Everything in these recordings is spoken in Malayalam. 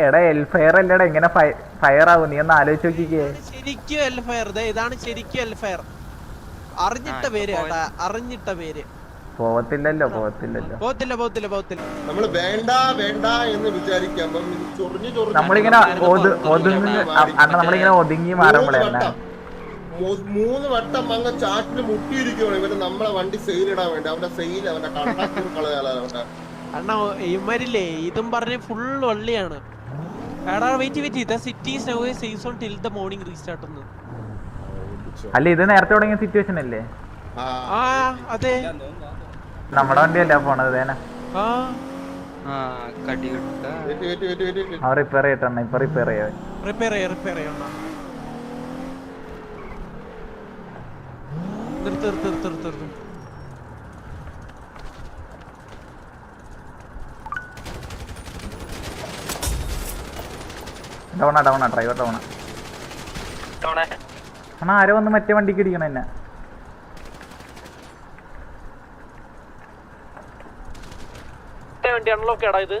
എടാ എൽഫയർ അല്ലടാ ഇങ്ങനെ ഫയർ ആവും. നീ ഒന്ന് ആലോചിച്ച് നോക്കിക്കേ. ശരിക്കും എൽ എൽഫയർ ഇതാണ് ശരിക്കും എൽ ഫയർ അറിഞ്ഞിട്ട പേര് കേട്ടാ അറിഞ്ഞിട്ട പേര്. പോവത്തില്ലല്ലോ പോവത്തില്ലല്ലോ. പോവത്തില്ല പോവത്തില്ല പോവത്തില്ല. നമ്മൾ വേണ്ട വേണ്ട എന്ന് വിചാരിക്കാം. അപ്പം ഇത് ചൊറിഞ്ഞ് ചൊറിഞ്ഞ് നമ്മളിങ്ങനെ ഒതുങ്ങി ഇങ്ങനെ അണ്ണ നമ്മളിങ്ങനെ ഒതുങ്ങി മാറുമ്പോഴേ മൂന്ന് വട്ടം. മൂ- മൂന്ന് വട്ടം അങ്ങ് ചാറ്റിൽ മുട്ടിയിരിക്കുകയാണ് ഇവർ നമ്മളെ വണ്ടി സെയിൽ ഇടാൻ വേണ്ടി. അവന്റെ സെയിൽ അവന്റെ കണ്ടാക്ടർ കളയാലോ അവന്റെ അണ്ണ ഇവരില്ലേ ഇതും പറഞ്ഞ് ഫുൾ വള്ളിയാണ്. അല്ല ഇത് നേരത്തെ തുടങ്ങിയ സിറ്റുവേഷൻ അല്ലേ? ആ. ആ അതെ. നമ്മുടെ വണ്ടിയല്ല പോണത് റിപ്പയർ ചെയ്തിട്ടെണ്ണ ഇപ്പൊ റിപ്പയർ ചെയ്യാൻ റിപ്പയർ ചെയ്യ റിപ്പയർ ചെയ്യണ നിർത്ത് നിർത്ത് നിർത്ത് നിർത്ത്. ഡൗണാ ഡൗണാ ഡ്രൈവർ ഡൗണാ അണ്ണാ ആരോ വന്ന് മറ്റേ വണ്ടിക്ക് ഇടിക്കണം എന്നെ. വണ്ടി അൺലോക്ക് എടാ ഇത്.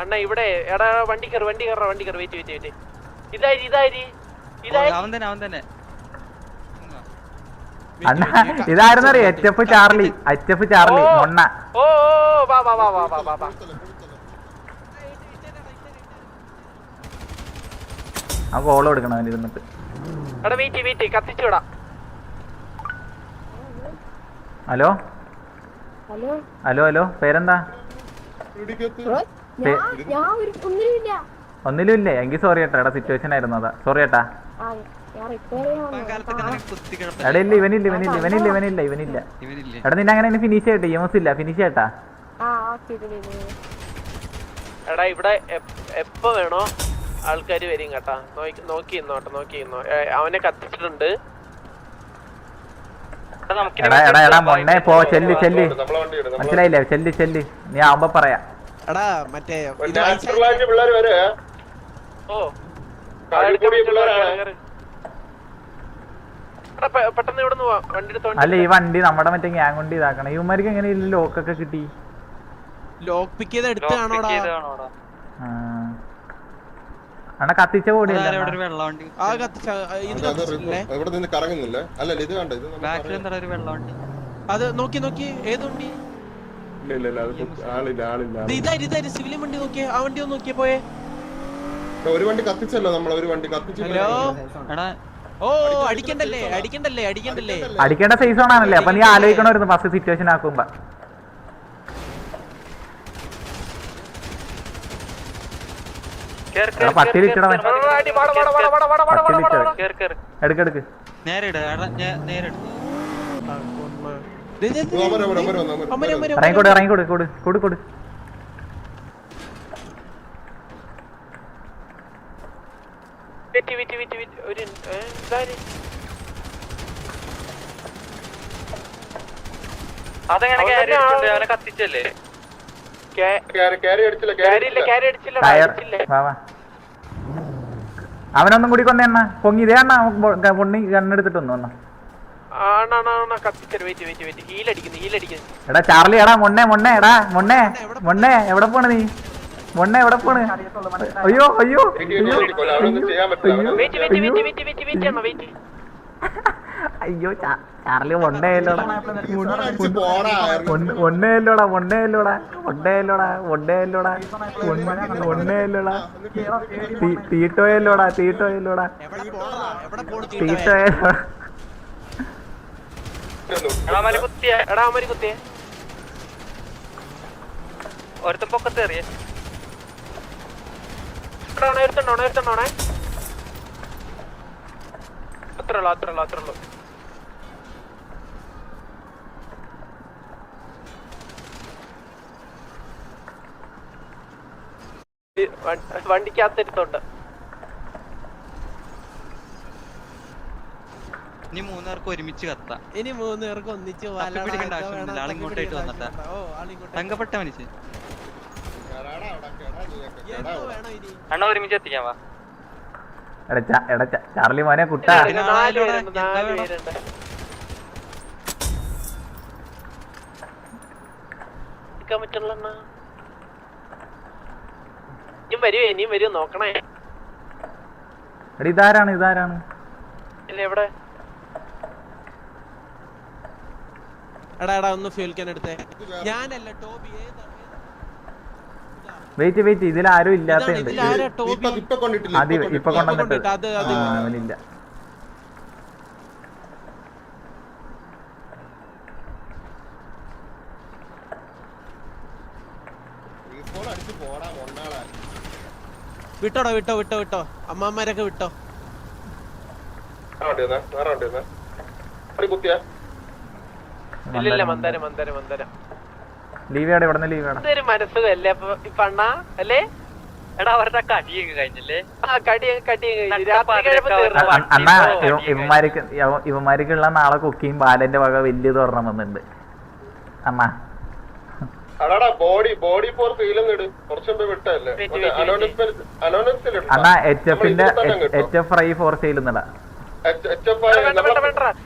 അണ്ണ ഇവിടെ. എടാ വണ്ടി കയറി വണ്ടി കയറ വണ്ടി കയറി വെയിറ്റ് വെയിറ്റ് വെയിറ്റ്. ഇതായി ഇതായി ഇതായി. അവൻ തന്നെ അവൻ തന്നെ. അണ്ണ ഇതായിരുന്നു അറിയോ H F Charlie H F Charlie ഓ. മൊണ്ണ. ഓ ഓ വാ വാ വാ വാ വാ വാ വാ ആ കോൾ കൊടുക്കണം അവന് ഇരുന്നിട്ട്. ഹലോ? ഹലോ? ഹലോ ഹലോ പേരെന്താ? ഇടിക്കത്ത്. ഞാൻ ഞാൻ ഒരു ഒന്നിനുമില്ല ഒന്നിലും ഇല്ലേ എങ്കിൽ സോറി ഏട്ടാ എടാ സിറ്റുവേഷൻ ആയിരുന്നു അതാ. സോറി ഏട്ടാ എടാ ഇല്ല ഇവനില്ല ഇവനില്ല ഇവനില്ല ഇവനില്ല. ഇവനില്ല ഇവനില്ലേ. എടാ നിന്നെ അങ്ങനെ ഫിനിഷ് ചെയ്യട്ടെ യൂസ് ഇല്ല. ഫിനിഷ് ചെയ്യട്ടാ. എടാ ഇവിടെ എപ്പോ വേണോ? ആൾക്കാർ വരും കേട്ടാ. നോക്കി നോക്കി ഇന്നോട്ടെ നോക്കി ഇന്നോ അവനെ കത്തിച്ചിട്ടുണ്ട്. എടാ എടാ എടാ മൊണ്ണെ പോ ചെല്ല് ചെല്ല്. നമ്മളെ വണ്ടി ഇടും. നമ്മളെ- മനസ്സിലായില്ലേ? ചെല്ല് ചെല്ല്. നീ ആവുമ്പോ പറയാ. എടാ മറ്റേ ഓ. പെട്ടെന്ന് ഇവിടെ അല്ല ഈ വണ്ടി നമ്മടെ മറ്റേ ഗ്യാങ് കൊണ്ട് ഇതാക്കണം. ഇവന്മാർക്ക് എങ്ങനെ ലോക്കൊക്കെ കിട്ടി? ലോക്ക് പിക്ക് ചെയ്ത് എടുത്ത് കാണോടാ ആ. അണ്ണാ കത്തിച്ച ഇവിടെ കൂടിയല്ല ഒരു വെള്ള വണ്ടി ആ കത്തിച്ച ആ, ഇത് കത്തിച്ച ഇവിടെ നിന്ന് കറങ്ങുന്നില്ല. അല്ലല്ല ഇത് കണ്ട? ഇത് ബാക്കിൽ എന്താ ഒരു അത് നോക്കി നോക്കി. ഏത് വണ്ടി? ഇല്ല ഇല്ല ഇല്ല ആളില്ല ആളില്ല ഇത് ഇതായി ഇതായി വണ്ടി നോക്കിയേ. വണ്ടി ഒന്ന് നോക്കിയേ പോയേ. ഒരു വണ്ടി കത്തിച്ചല്ലോ ഒരു വണ്ടി കത്തിച്ചു ഹലോ? എടാ ഓ അടിക്കണ്ടല്ലേ അടിക്കണ്ടല്ലേ അടിക്കണ്ടല്ലേ? അടിക്കേണ്ട സൈസ് ആണല്ലേ? അപ്പൊ നീ ആലോചിക്കണമായിരുന്നു ഫസ്റ്റ് സിറ്റുവേഷൻ ആക്കുമ്പോ എടാ, പത്തിൽ ഇച്ചിടവൻ അടി, വാടാ, വാടാ, വാടാ, വാടാ, വാടാ, വാടാ, പത്തിൽ വാടാ, ഇച്ചവൻ വാടാ. എടുക്കെടുക്ക് നേരെ ഇട് എടാ ഞാൻ നേരെ ഇട് ദേ, ദേ, ദേ, അമര അമര ഇറങ്ങിക്കോട്. ഇറങ്ങിക്കോട് കൊടു കൊടു കൊടു. ഒരു? അതെങ്ങനെ അവനെ കത്തിച്ചല്ലേ? കാരി ക്യാരി- ക്യാരി അടിച്ചില്ല ക്യാരി ക്യാരി ഇല്ല, അടിച്ചില്ല. ക്യാരി അടിച്ചില്ല, ടയർ അടിച്ചില്ല. വാ വാ അവനൊന്നും കൂടി കൊന്ന എണ്ണ പൊങ്ങി ഇതേ പൊണ്ണി കണ്ണെടുത്തിട്ട് ഒന്ന് വന്ന. എടാ ചാർലി എടാ മൊണ്ണേ മൊണ്ണേ എടാ മൊണ്ണേ മൊണ്ണേ എവിടെ പോണ് നീ മൊണ്ണേ എവിടെ പോണ് അയ്യോ അയ്യോ അയ്യോ ഇത് അയ്യോ ചാ- ചാർലി ഒണ്ടയല്ലോടാ അടിച്ച് പോടാ ഒണ്ടയല്ലോടാ ഒണ്ടയല്ലോടാ തീട്ടോയല്ലോടാ തീട്ടോയല്ലോടാ? തീട്ടോയല്ലോടാ. ഒരുത്തൻ പൊക്കത്ത് എറിയേ എടാ, അവനെ എടുത്തോണ്ട് പോണേ, എടുത്തോണ്ട് പോണേ. അത്രേ ഉള്ളൂ, അത്രേ ഉള്ളൂ, അത്രേ ഉള്ളൂ. ഈ വണ്ടി- വണ്ടിക്കകത്തെടുത്തോണ്ട് ഇനി മൂന്നുപേർക്ക് ഒരുമിച്ച് കത്താം ഇനി മൂന്നുപേർക്ക് ഒന്നിച്ച് തപ്പി പിടിക്കേണ്ട ആവശ്യമൊന്നുമില്ല. ആൾ വന്നിട്ടാ. തങ്കപ്പെട്ട മനുഷ്യൻ അണ്ണ ഒരുമിച്ച് എത്തിക്കാൻ വാ എടച്ച ചാർലി മോനെ കുട്ടാ. ഇനിയും നോക്കണേ. ഇതാരാണ് ഇതാരാണ്? ഇല്ല എവിടെ? എടാ എടാ ഒന്ന് ഫ്യൂൽ ക്യാൻ എടുത്തേ. ഞാനല്ല ടോബി ഏതാ? വെയിറ്റ് വെയിറ്റ് ഇതിൽ ആരും ഇല്ലാത്ത ഇല്ലാത്തതുണ്ട് അത് ഇപ്പൊ കൊണ്ടുവന്നിട്ട് അവനില്ല വിട്ടോടോ അടിച്ച് പോടാ കൊണ്ടാളാ വിട്ടോടാ വിട്ടോ വിട്ടോ വിട്ടോ അമ്മമാരൊക്കെ വിട്ടോ. ഇല്ല മന്ദാരം മന്ദാരം മന്ദാരം. ലീവേടെ ഇവിടെ നിന്ന് ലീവേടെ ഇതൊരു മനസ്സുഖല്ലേ അപ്പൊ ഇപ്പൊ അണ്ണാ അല്ലേ? എടാ അവരുടെ കടിയൊക്കെ കഴിഞ്ഞില്ലേ? ആ അണ്ണാ ഇവ- ഇവന്മാർക്ക് ഇവന്മാർക്കുള്ള നാളെ കുക്കിയും ബാലന്റെ വക വലിയത് ഒരെണ്ണം വന്നിട്ടുണ്ട്. അണ്ണാ. അണ്ണാ എച്ച് എഫിന്റെ H F fry for sale വേണ്ട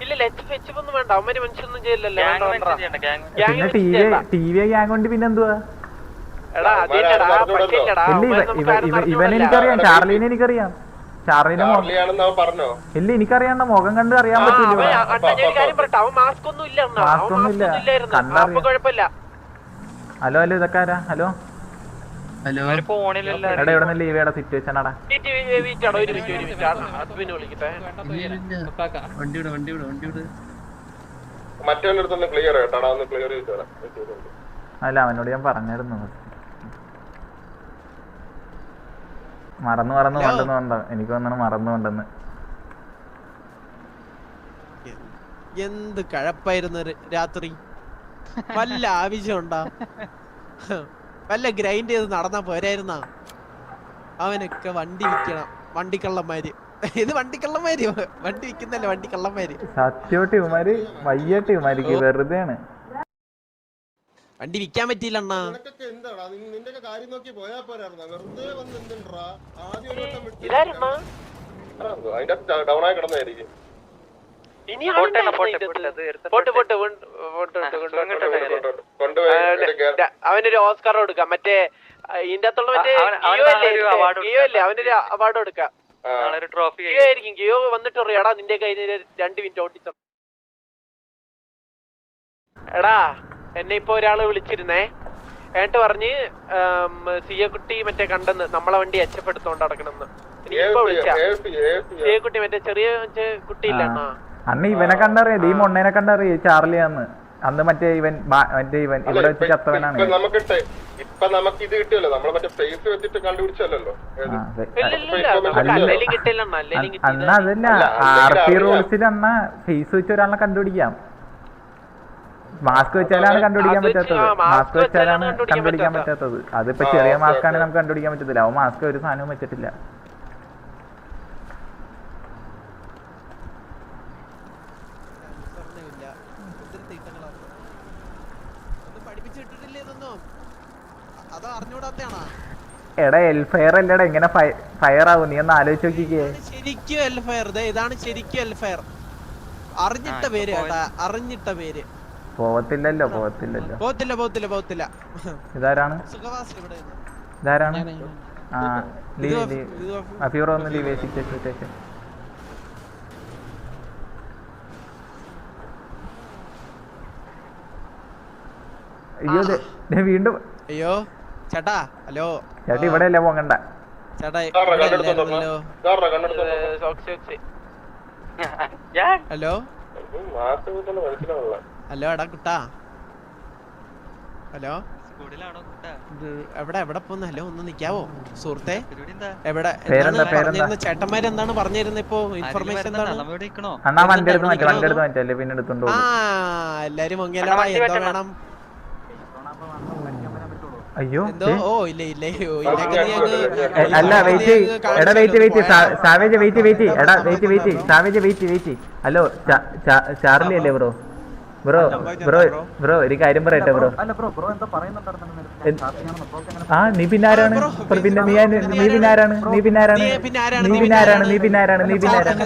പിന്നെ mention T V T V gang കൊണ്ട് പിന്നെ എന്തുവാ. എനിക്കറിയാം ചാർലീനെ എനിക്കറിയാം. ഇല്ല എനിക്കറിയാണ്ട മുഖം കണ്ട് അറിയാൻ പറ്റില്ല മാസ്ക് ഒന്നും ഇല്ല അവൻ മാസ്ക് ഒന്നും ഇല്ലായിരുന്നു. കണ്ടറിയാം. അപ്പൊ കുഴപ്പമില്ല. ഹലോ ഹലോ ഇതൊക്കെ ആരാ? ഹലോ? ക്ലിയർ കേട്ടോ. ഒന്ന് ക്ലിയർ ചെയ്ത് തരാം. അല്ല അവനോട് ഞാൻ പറഞ്ഞിരുന്നു മറന്നു മറന്നു ഹലോ. കൊണ്ടെന്ന് കൊണ്ട എനിക്ക് വന്നാണ് മറന്നു കൊണ്ടെന്ന് എന്ത് കഴപ്പായിരുന്നു രാത്രി? വല്ല ആവശ്യമുണ്ടാ? വല്ല ഗ്രൈൻഡ് ചെയ്ത് നടന്നാ പോരായിരുന്ന? അവനൊക്കെ വണ്ടി വിൽക്കണം. വണ്ടിക്കള്ളന്മാര്. ഇത് വണ്ടിക്കള്ളന്മാര്. വണ്ടി വിൽക്കുന്നല്ലേ വണ്ടിക്കള്ളന്മാര്? സത്യോട്ട് ഇവന്മാര് വയ്യാട്ട് ഇവന്മാർക്ക് വെറുതെയാണ്. വണ്ടി വിൽക്കാൻ പറ്റിയില്ല അണ്ണാ വെറുതെ ഡൗൺ ആയി കിടന്നായിരിക്കും അവനൊരു ഓസ്കാർ കൊടുക്കാം. മറ്റേ ഇതിന്റെ അകത്തുള്ള മറ്റേ ഗിയോ അല്ലേ? അവനൊരു അവാർഡ് കൊടുക്കാം. ഗിയോ ആയിരിക്കും. ഗിയോ വന്നിട്ട് പറയാടാ നിന്റെ കയ്യിൽ രണ്ട് മിനിറ്റ് ഓട്ടിച്ച എടാ എന്നെ ഇപ്പൊ ഒരാൾ വിളിച്ചിരുന്നേ. എന്നിട്ട് പറഞ്ഞ് സിയക്കുട്ടി കുട്ടി മറ്റേ കണ്ടെന്ന് നമ്മളെ വണ്ടി എച്ചപ്പെടുത്തോണ്ട് നടക്കണെന്ന് ഇപ്പൊ വിളിച്ച. സിയക്കുട്ടി കുട്ടി മറ്റേ ചെറിയ മറ്റേ ഇല്ലെന്നാ അണ്ണാ. അന്ന് ഇവനെ കണ്ടറിയാം. ഈ മൊണ്ണേനെ കണ്ടറിയ. ചാർലി ആന്ന് അന്ന് മറ്റേ ഇവൻ മറ്റേ ഇവൻ ഇവിടെ വെച്ച് ചത്തവനാണ്. ഇപ്പൊ നമുക്ക് ഇപ്പൊ നമുക്ക് ഇത് കിട്ടിയല്ലോ നമ്മളെ മറ്റേ ഫേസ് വെച്ചിട്ട് കണ്ടുപിടിച്ചല്ലോ അന്ന് അതല്ല ആർ പി റൂൾസിൽ അന്ന ഫേസ് വെച്ച് ഒരാളെ കണ്ടുപിടിക്കാം. മാസ്ക് വെച്ചാലാണ് കണ്ടുപിടിക്കാൻ പറ്റാത്തത്. മാസ്ക് വെച്ചാലാണ് കണ്ടുപിടിക്കാൻ പറ്റാത്തത്. അതിപ്പോ ചെറിയ മാസ്ക് ആണ് നമുക്ക് കണ്ടുപിടിക്കാൻ പറ്റത്തില്ല. അവൻ മാസ്ക് ഒരു സാധനവും വെച്ചിട്ടില്ല. എടാ എൽഫയർ അല്ലടാ എങ്ങനെ ഫയർ ആവും. നീ ഒന്ന് ആലോചിച്ച് നോക്കിക്കേ. ശരിക്കും എൽഫയർ ദേ ഇതാണ് ശരിക്കും എൽഫയർ അറിഞ്ഞിട്ട പേര്. കേട്ടാ അറിഞ്ഞിട്ട പേര്. പോവത്തില്ലല്ലോ പോവത്തില്ലല്ലോ. പോവത്തില്ല പോവത്തില്ല പോവത്തില്ല. ഇതാരാണ്? സുഖവാസി ഇവിടെ നിന്ന്. ഇതാരാണ്? ആ ലീ ലീവ് ലീ ഇത് അഫീറോ ഒന്ന് ലീവ് സിറ്റുവേഷൻ അയ്യോ വീണ്ടും അയ്യോ ചേട്ടാ ഹലോ. ചേട്ടാ ഇവിടെ അല്ലേ പോകണ്ട ഹലോ? ഹലോ എടാ കുട്ടാ. ഹലോ? എവിടെ എവിടെ പോന്ന്? ഹലോ ഒന്ന് നിക്കാവോ? സുഹൃത്തെ എന്താ? എവിടെ? പേരെന്താ, എന്താണ്? പറഞ്ഞിരുന്നത്? ചേട്ടന്മാർ എന്താണ് പറഞ്ഞിരുന്നത് ഇപ്പോ? ഇൻഫർമേഷൻ എന്താണ്? നമ്മ ഇവിടെ നിക്കണോ അണ്ണാ വണ്ടി എടുത്ത് മാറ്റി ഇവിടെ വണ്ടി എടുത്ത് മാറ്റി അല്ലേ പിന്നെ എടുത്തോണ്ട് ആ പോകും എല്ലാരും മൊങ്ങിയല്ലടാ എന്തോ വേണം അയ്യോ അല്ല വെയിറ്റ് എടാ wait wait savage wait wait എടാ wait wait savage wait wait hello Charlie അല്ലേ ബ്രോ ബ്രോ ബ്രോ ബ്രോ ഒരു കാര്യം പറയട്ടെ ബ്രോ ആ നീ പിന്നെ ആരാണ് പിന്നെ നീ ആര്- നീ പിന്നെ ആരാണ് നീ പിന്നെ ആരാണ് നീ പിന്നെ ആരാണ്? നീ പിന്നെ ആരാണ് നീ പിന്നെ ആരാണ് നീ പിന്നെ ആരാണ്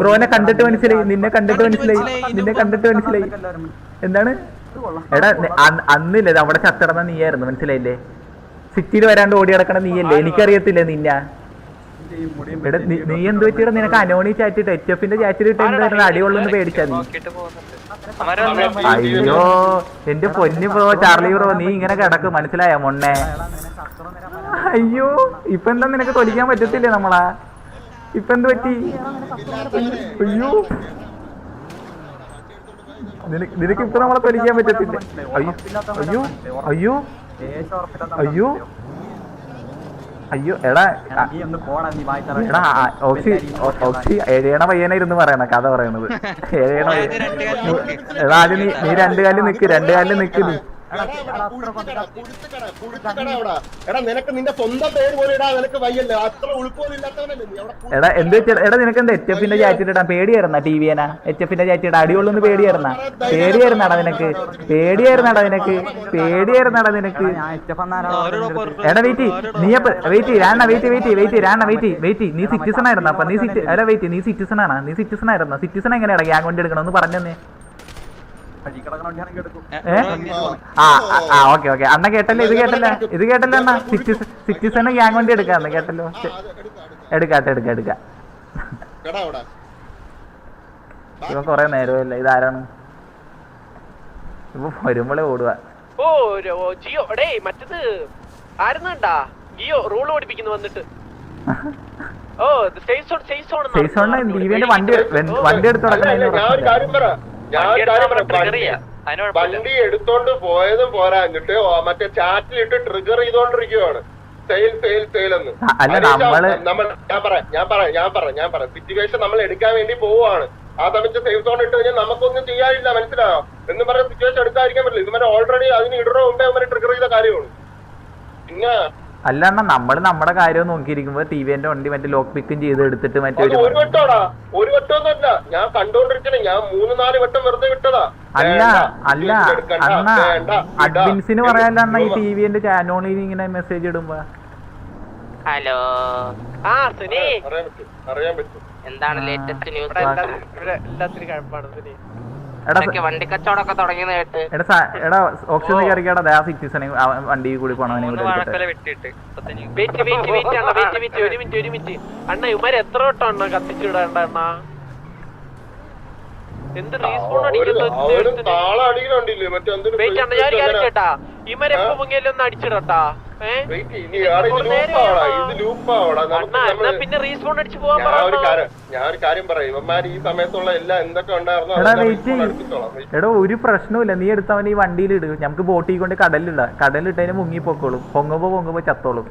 ബ്രോനെ കണ്ടിട്ട് മനസ്സിലായി നിന്നെ കണ്ടിട്ട് മനസ്സിലായി നിന്നെ കണ്ടിട്ട് മനസ്സിലായി എന്താണ് എടാ അന്നില്ലേ അവിടെ ചത്തിടന്ന നീയായിരുന്നു മനസ്സിലായില്ലേ? സിറ്റിയിൽ വരാണ്ട് ഓടി കിടക്കണ നീയല്ലേ? എനിക്കറിയത്തില്ല നിന്ന? എടാ നീ- നീ എന്ത് പറ്റിയുടെ? നിനക്ക് അനോണി ചാറ്റിട്ട് എച്ച് എഫിന്റെ ചാറ്റിൽ ഇട്ട് എന്തായിരുന്നു? അടികൊള്ളൊന്ന് പേടിച്ചാ നീ. അയ്യോ എന്റെ പൊന്നു ബ്രോ ചാർലി ബ്രോ നീ ഇങ്ങനെ കിടക്ക് മനസ്സിലായ മൊണ്ണെ? അയ്യോ ഇപ്പൊ എന്താ നിനക്ക് തൊലിക്കാൻ പറ്റത്തില്ലേ നമ്മളാ? ഇപ്പൊ എന്ത് പറ്റി? അയ്യോ നിനക്ക് ഇത്ര നമ്മളെ പരിഹിക്കാൻ പറ്റത്തില്ല? അയ്യോ അയ്യോ അയ്യോ. അയ്യോ. അയ്യോ എടാ എടാ ഓക്സി ഏഴേണ ഓക്സി എഴയണ പയ്യനായിരുന്നു പറയണ കഥ പറയണത്. ഏഴേണ. എടാ ആദ്യം നീ നീ രണ്ട് കാലിൽ നിക്ക് രണ്ടു കാലിൽ നിക്ക് നീ. എടാ, നിനക്ക് നിന്റെ സ്വന്തം പേര് പോലും ഇടാ നിനക്ക് വയ്യല്ലേ? അത്ര എടാ എന്ത് എടാ നിനക്ക് എന്താ എച്ച് എഫിന്റെ ചാറ്റിട്ട് ഇടാൻ പേടിയായിരുന്ന ടി വിയനാ എച്ച് എഫിന്റെ ചാറ്റിട്ട് അടിയുള്ളൊന്ന് പേടിയായിരുന്ന? പേടിയായിരുന്നടാ നിനക്ക്? പേടിയായിരുന്നടാ നിനക്ക്? പേടിയായിരുന്നടാ നിനക്ക്? എടാ വെയിറ്റ്. നീ അപ്പൊ wait Rana wait wait wait Rana wait wait. നീ സിറ്റിസൺ ആയിരുന്നു അപ്പൊ നീ സിറ്റി എടാ വെയിറ്റ്. നീ സിറ്റിസൺ ആണ്. നീ സിറ്റിസൺ ആയിരുന്നു? സിറ്റിസൺ എങ്ങനെയാടാ ഗ്യാങ് വണ്ടി എടുക്കണം ഒന്ന് പറഞ്ഞു ഏ? ആ ആ, ആ ഓക്കെ ഓക്കെ. അണ്ണ കേട്ടല്ലോ ഇത് കേട്ടല്ലേ. ഇത് കേട്ടല്ലോ അണ്ണ സിറ്റിസൺ സിറ്റിസണ് ഗ്യാങ് വണ്ടി കേട്ടല്ലോ. എടുക്ക, എടുക്ക. എടുക്കാട്ടെ എടുക്ക എടുക്ക. ഇവ കൊറേ നേരമല്ല ഇതാരാണ്? ഇപ്പൊ വരുമ്പോളെ ഓടുക ഓ ഓ, ജിയോ ഡേ മറ്റത് ആരുന്നാണ്ടാ ജിയോ റൂൾ ഓടിപ്പിക്കുന്നു വന്നിട്ട്. ഓ സേഫ് സോൺ സേഫ് സോൺ കൊണ്ട് ദീപന്റെ വണ്ടി വണ്ടി എടുത്ത് അല്ല, വണ്ടി- എടുത്തോണ്ട് പോയതും പോരാ. എന്നിട്ട് മറ്റേ ചാറ്റിലിട്ട് ട്രിഗർ ചെയ്തോണ്ടിരിക്കുവാണ്. സെയിൽ സെയിൽ സെയിൽ എന്ന്. അല്ല, നമ്മൾ ഞാൻ പറയാം ഞാൻ പറയാം ഞാൻ പറയാം ഞാൻ പറയാം. സിറ്റുവേഷൻ നമ്മൾ എടുക്കാൻ വേണ്ടി പോവാണ് ആ സമയത്ത് സേഫ് സോൺ ഇട്ട് കഴിഞ്ഞാൽ നമുക്കൊന്നും ചെയ്യാനില്ല മനസ്സിലായോ? എന്ന് പറഞ്ഞ സിറ്റുവേഷൻ എടുക്കാതിരിക്കാൻ പറ്റില്ല. ഇതുവരെ ഓൾറെഡി അതിന് ഇടണ മുമ്പേ അവരെ ട്രിഗർ ചെയ്ത കാര്യമാണ് പിന്നെ അല്ല അണ്ണ നമ്മൾ നമ്മുടെ കാര്യം നോക്കിയിരിക്കുമ്പോ ടി വിന്റെ വണ്ടി മറ്റേ ലോക്ക് പിക്കും ചെയ്ത് എടുത്തിട്ട് മറ്റേ ഒരു ഒരു വട്ടമാടാ ഒരു വട്ടമൊന്നുമല്ല. ഞാൻ കണ്ടോണ്ടിരിക്കണേ. ഞാൻ മൂന്ന് നാല് വട്ടം വെറുതെ വിട്ടതാ. അല്ല അല്ല അണ്ണ അഡ്മിൻസിന് പറയാല്ല അണ്ണ ഈ. ടി വിന്റെ ചാനോണിൽ ഇങ്ങനെ മെസ്സേജ് ഇടുമ്പോ. ഹലോ. ആ സുനി. അറിയാൻ പറ്റും. എന്താണ് ലേറ്റസ്റ്റ് ന്യൂസ് ഇവിടെ എല്ലാ ഇവിടെ എല്ലാത്തിനും കഴപ്പാണ് സുനി. വണ്ടി കച്ചവടമൊക്കെ എടാ കയറിക്കാടാ ദാ വണ്ടി കൂടി പോണവനെ മൂന്ന് കൂടെ എടുത്തിട്ട്. വാഴക്കൊല വെട്ടിയിട്ട്. ഇപ്പത്തന്നെ വെയിറ്റ് വെയിറ്റ് വെയിറ്റ് അണ്ണ വെയിറ്റ് വെയിറ്റ് ഒരു മിനിറ്റ് ഒരു മിനിറ്റ്. അണ്ണ ഇവന്മാര് എത്ര വട്ടം അണ്ണ കത്തിച്ചിടണ്ട അണ്ണ? എന്ത് റീസ്പോൺ അടിക്കുന്നു അടിച്ചിടട്ടാ. പിന്നെ റീസ്പോൺ അടിച്ച് പോവാൻ ഞാൻ ഒരു പറ. കാര്യം ഞാൻ ഒരു കാര്യം പറയാം. ഈ സമയത്തുള്ള എല്ലാം എന്തൊക്കെ ഉണ്ടായിരുന്നോ എടാ ഒരു പ്രശ്നവുമില്ല. നീ എടുത്തവൻ ഈ വണ്ടിയിൽ ഇട്. നമുക്ക് ബോട്ടിൽ കൊണ്ട് കടലിലിടാം. കടലിട്ടതിന് മുങ്ങി പൊക്കോളും പൊങ്ങുമ്പോ പൊങ്ങുമ്പോ ചത്തോളും.